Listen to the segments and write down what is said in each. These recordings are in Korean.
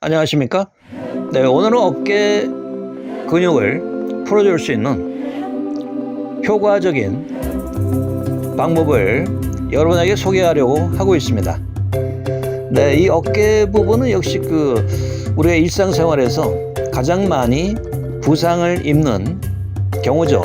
안녕하십니까? 네, 오늘은 어깨 근육을 풀어줄 수 있는 효과적인 방법을 여러분에게 소개하려고 하고 있습니다. 네, 이 어깨 부분은 역시 그 우리가 일상생활에서 가장 많이 부상을 입는 경우죠.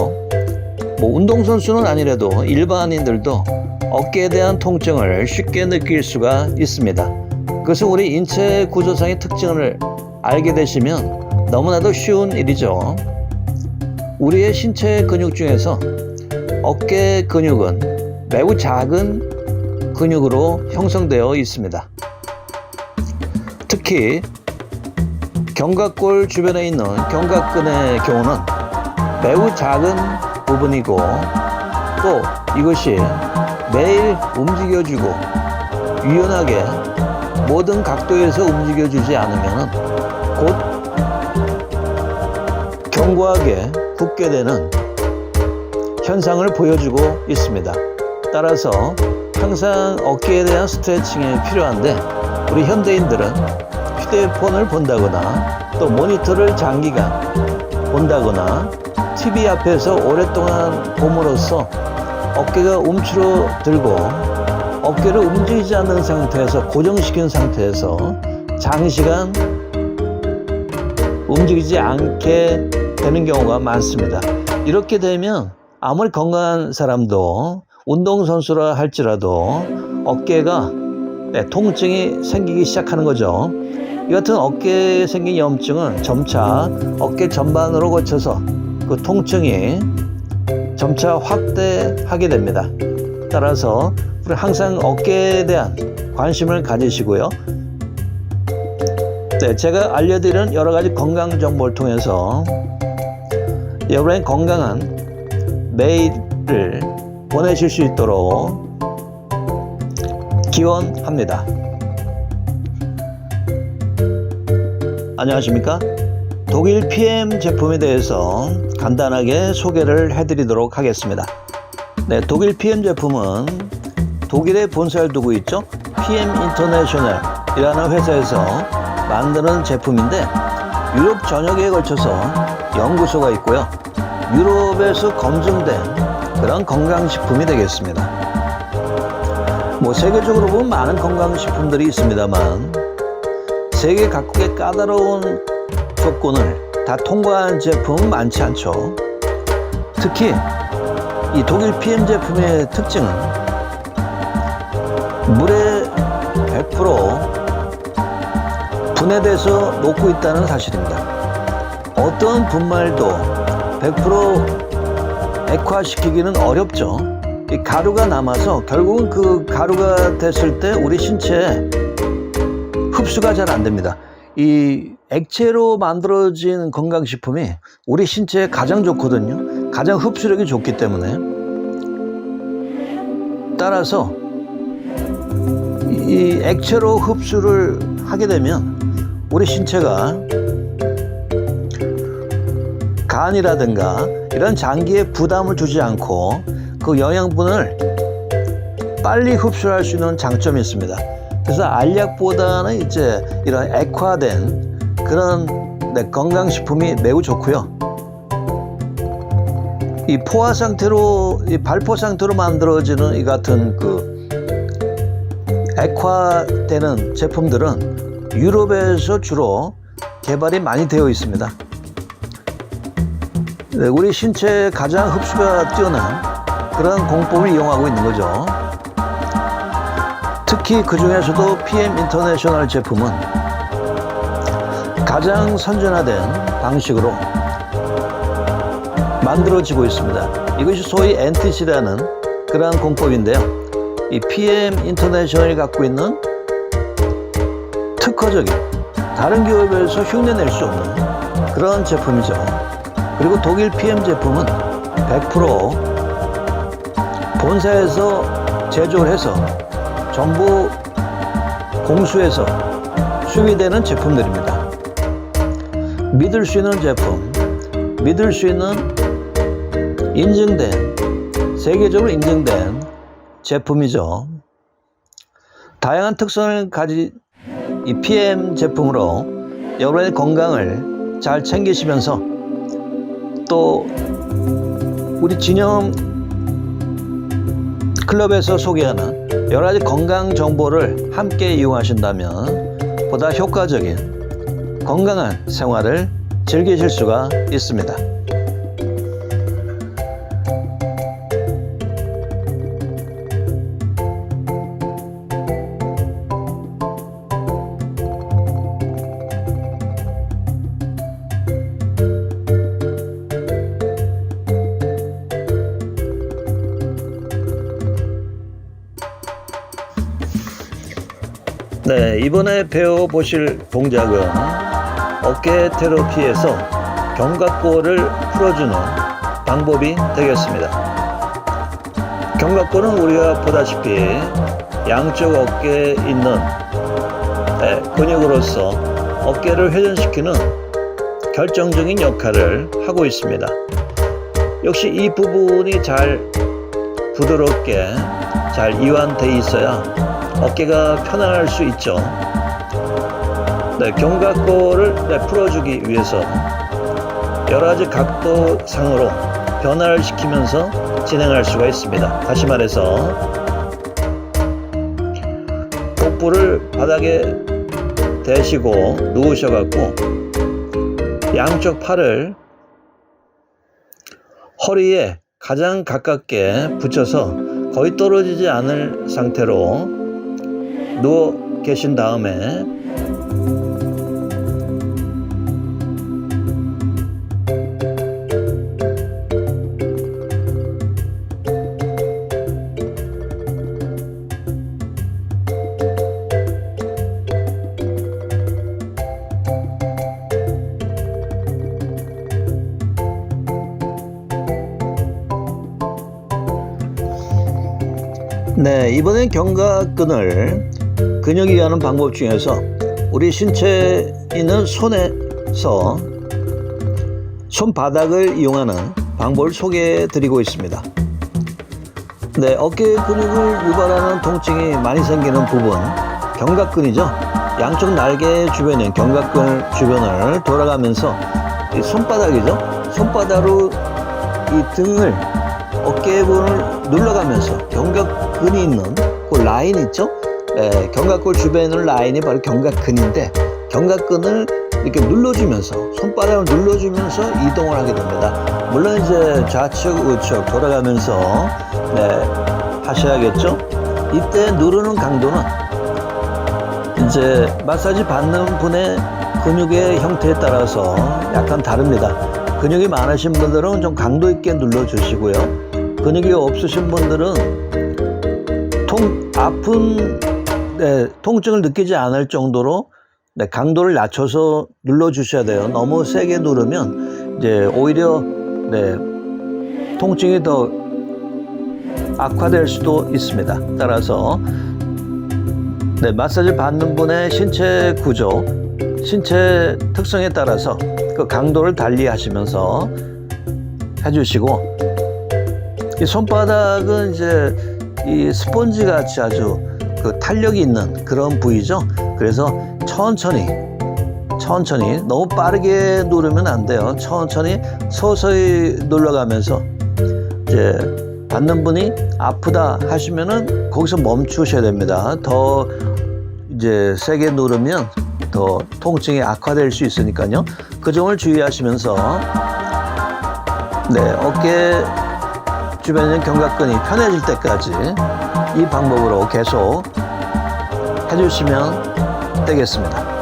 뭐 운동선수는 아니라도 일반인들도 어깨에 대한 통증을 쉽게 느낄 수가 있습니다. 그것은 우리 인체 구조상의 특징을 알게 되시면 너무나도 쉬운 일이죠. 우리의 신체 근육 중에서 어깨 근육은 매우 작은 근육으로 형성되어 있습니다. 특히 견갑골 주변에 있는 견갑근의 경우는 매우 작은 부분이고 또 이것이 매일 움직여주고 유연하게 모든 각도에서 움직여주지 않으면 곧 견고하게 굳게 되는 현상을 보여주고 있습니다. 따라서 항상 어깨에 대한 스트레칭이 필요한데 우리 현대인들은 휴대폰을 본다거나 또 모니터를 장기간 본다거나 TV 앞에서 오랫동안 봄으로써 어깨가 움츠러들고 어깨를 움직이지 않는 상태에서 고정시킨 상태에서 장시간 움직이지 않게 되는 경우가 많습니다. 이렇게 되면 아무리 건강한 사람도 운동선수라 할지라도 어깨가 네, 통증이 생기기 시작하는 거죠. 이 같은 어깨에 생긴 염증은 점차 어깨 전반으로 거쳐서 그 통증이 점차 확대하게 됩니다. 따라서 항상 어깨에 대한 관심을 가지시고요. 네, 제가 알려드리는 여러 가지 건강 정보를 통해서 여러분의 건강한 매일을 보내실 수 있도록 기원합니다. 안녕하십니까? 독일 PM 제품에 대해서 간단하게 소개를 해드리도록 하겠습니다. 네, 독일 PM 제품은 독일에 본사를 두고 있죠. PM 인터내셔널이라는 회사에서 만드는 제품인데 유럽 전역에 걸쳐서 연구소가 있고요. 유럽에서 검증된 그런 건강식품이 되겠습니다. 뭐 세계적으로 보면 많은 건강식품들이 있습니다만 세계 각국의 까다로운 조건을 다 통과한 제품은 많지 않죠. 특히 이 독일 PM 제품의 특징은 물에 100% 분해돼서 녹고 있다는 사실입니다. 어떤 분말도 100% 액화시키기는 어렵죠. 이 가루가 남아서 결국은 그 가루가 됐을 때 우리 신체에 흡수가 잘 안 됩니다. 이 액체로 만들어진 건강식품이 우리 신체에 가장 좋거든요. 가장 흡수력이 좋기 때문에. 따라서 이 액체로 흡수를 하게 되면 우리 신체가 간이라든가 이런 장기에 부담을 주지 않고 그 영양분을 빨리 흡수할 수 있는 장점이 있습니다. 그래서 알약보다는 이제 이런 액화된 그런 네, 건강식품이 매우 좋고요. 이 포화 상태로, 이 발포 상태로 만들어지는 이 같은 그 액화되는 제품들은 유럽에서 주로 개발이 많이 되어 있습니다. 네, 우리 신체에 가장 흡수가 뛰어난 그런 공법을 이용하고 있는 거죠. 특히 그 중에서도 PM 인터내셔널 제품은 가장 선진화된 방식으로 만들어지고 있습니다. 이것이 소위 NTC라는 그러한 공법인데요. 이 PM 인터내셔널이 갖고 있는 특허적인 다른 기업에서 흉내낼 수 없는 그런 제품이죠. 그리고 독일 PM 제품은 100% 본사에서 제조를 해서 전부 공수해서 수입되는 제품들입니다. 믿을 수 있는 제품, 믿을 수 있는 인증된, 세계적으로 인증된 제품이죠. 다양한 특성을 가진 이 PM 제품으로 여러분의 건강을 잘 챙기시면서 또 우리 진영 클럽에서 소개하는 여러 가지 건강 정보를 함께 이용하신다면 보다 효과적인 건강한 생활을 즐기실 수가 있습니다. 네, 이번에 배워보실 동작은 어깨 테라피에서 견갑골을 풀어주는 방법이 되겠습니다. 견갑골은 우리가 보다시피 양쪽 어깨에 있는 네, 근육으로서 어깨를 회전시키는 결정적인 역할을 하고 있습니다. 역시 이 부분이 잘 부드럽게 잘 이완돼 있어야 어깨가 편안할 수 있죠. 네, 견갑골을 네, 풀어주기 위해서 여러 가지 각도 상으로 변화를 시키면서 진행할 수가 있습니다. 다시 말해서 복부를 바닥에 대시고 누우셔갖고 양쪽 팔을 허리에 가장 가깝게 붙여서 거의 떨어지지 않을 상태로 누워 계신 다음에 네, 이번엔 견갑근을 근육이 하는 방법 중에서 우리 신체에 있는 손에서 손바닥을 이용하는 방법을 소개해 드리고 있습니다. 네, 어깨 근육을 유발하는 통증이 많이 생기는 부분, 견갑근이죠. 양쪽 날개 주변인 견갑근 주변을 돌아가면서 이 손바닥이죠. 손바닥으로 이 등을 어깨 부분을 눌러가면서 견갑근이 있는 그 라인 있죠? 네, 견갑골 주변의 라인이 바로 견갑근인데 견갑근을 이렇게 눌러주면서 손바닥을 눌러주면서 이동을 하게 됩니다. 물론 이제 좌측 우측 돌아가면서 네, 하셔야겠죠? 이때 누르는 강도는 이제 마사지 받는 분의 근육의 형태에 따라서 약간 다릅니다. 근육이 많으신 분들은 좀 강도 있게 눌러주시고요. 근육이 없으신 분들은 통 아픈 네, 통증을 느끼지 않을 정도로 네, 강도를 낮춰서 눌러 주셔야 돼요. 너무 세게 누르면 이제 오히려 네, 통증이 더 악화될 수도 있습니다. 따라서 네, 마사지 받는 분의 신체 구조, 신체 특성에 따라서 그 강도를 달리 하시면서 해주시고 이 손바닥은 이제 이 스펀지 같이 아주 그 탄력이 있는 그런 부위죠. 그래서 천천히 천천히 너무 빠르게 누르면 안 돼요. 천천히 서서히 눌러가면서 이제 받는 분이 아프다 하시면은 거기서 멈추셔야 됩니다. 더 이제 세게 누르면 더 통증이 악화될 수 있으니까요. 그 점을 주의하시면서 네 어깨 있는 견갑근이 편해질 때까지 이 방법으로 계속 해주시면 되겠습니다.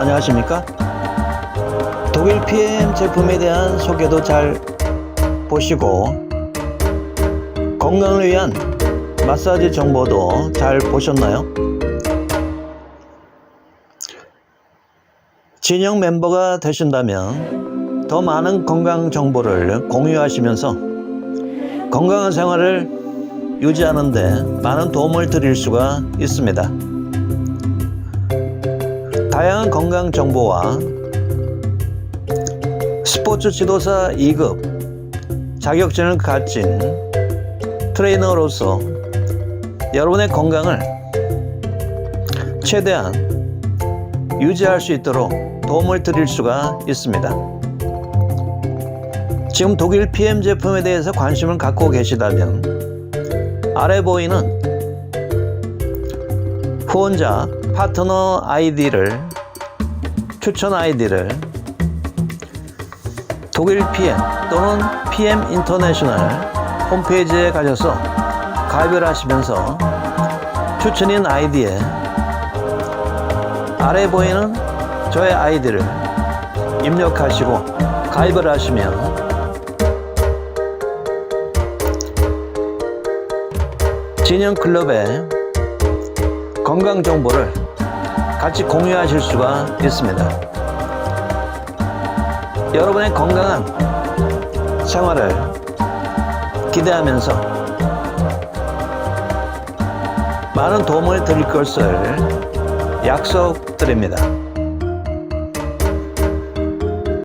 안녕하십니까? 독일 PM 제품에 대한 소개도 잘 보시고 건강을 위한 마사지 정보도 잘 보셨나요? 진영 멤버가 되신다면 더 많은 건강 정보를 공유하시면서 건강한 생활을 유지하는데 많은 도움을 드릴 수가 있습니다. 다양한 건강 정보와 스포츠 지도사 2급 자격증을 가진 트레이너로서 여러분의 건강을 최대한 유지할 수 있도록 도움을 드릴 수가 있습니다. 지금 독일 PM 제품에 대해서 관심을 갖고 계시다면 아래 보이는 후원자 파트너 아이디를 추천 아이디를 독일 PM 또는 PM 인터내셔널 홈페이지에 가셔서 가입을 하시면서 추천인 아이디에 아래 보이는 저의 아이디를 입력하시고 가입을 하시면 진영 클럽의 건강 정보를 같이 공유하실 수가 있습니다. 여러분의 건강한 생활을 기대하면서 많은 도움을 드릴 것을 약속드립니다.